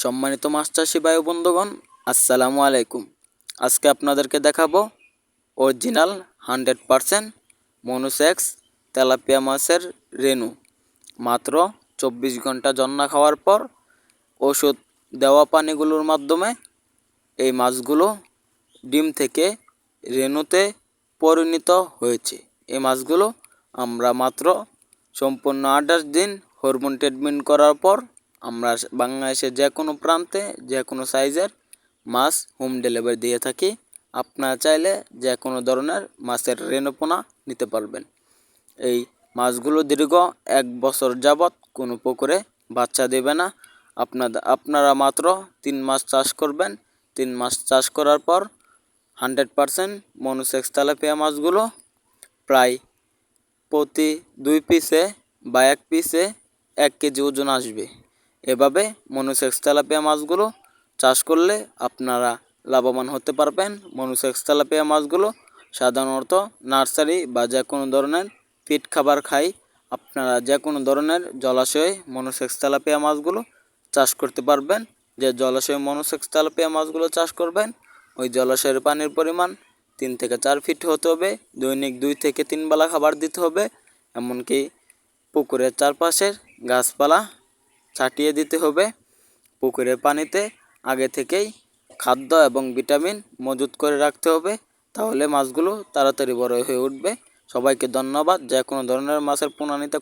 সম্মানিত মাছ চাষি ও বন্ধুগণ, আসসালামু আলাইকুম। আজকে আপনাদেরকে দেখাবো original hundred percent monosex tilapia মাছের রেনু। মাত্র চব্বিশ ঘণ্টা জন্না খাওয়ার পর ওষুধ দেওয়া পানিগুলোর মাধ্যমে এই মাছগুলো ডিম থেকে রেনুতে পরিণত হয়েছে। এই মাছগুলো আমরা মাত্র সম্পূর্ণ আঠাশ দিন হরমোন ট্রিটমেন্ট করার পর আমরা বাংলাদেশের যে কোনো প্রান্তে, যে কোনো সাইজের মাছ হোম ডেলিভারি দিয়ে থাকি। আপনারা চাইলে যে কোনো ধরনের মাছের রেণুপোনা নিতে পারবেন। এই মাছগুলো দীর্ঘ এক বছর যাবৎ কোনো পুকুরে বাচ্চা দেবে না। আপনাদের আপনারা মাত্র তিন মাস চাষ করবেন। তিন মাস চাষ করার পর হান্ড্রেড পারসেন্ট মনুসেক্স তেলাপিয়া মাছগুলো প্রায় প্রতি দুই পিসে বা এক পিসে এক কেজি ওজন আসবে। এভাবে মনুসেক্স তেলাপিয়া মাছগুলো চাষ করলে আপনারা লাভবান হতে পারবেন। মনুসেক্স তেলাপিয়া মাছগুলো সাধারণত নার্সারি বা যে কোনো ধরনের ফিট খাবার খাই, আপনারা যে কোনো ধরনের জলাশয়ে মনুসেক্স তেলাপিয়া মাছগুলো চাষ করতে পারবেন। যে জলাশয়ে মনুসেক্স তেলাপিয়া মাছগুলো চাষ করবেন, ওই জলাশয়ের পানির পরিমাণ তিন থেকে চার ফিট হতে হবে, দৈনিক দুই থেকে তিন বেলা খাবার দিতে হবে। এমনকি পুকুরের চারপাশের গাছপালা ছাটিয়ে দিতে হবে পুকুরের পানিতে। আগে থেকেই খাদ্য এবং ভিটামিন মজুত করে রাখতে হবে, তাহলে মাছগুলো তাড়াতাড়ি বড় হয়ে উঠবে। সবাইকে ধন্যবাদ, যে কোনো ধরনের মাছের পোনা নিতে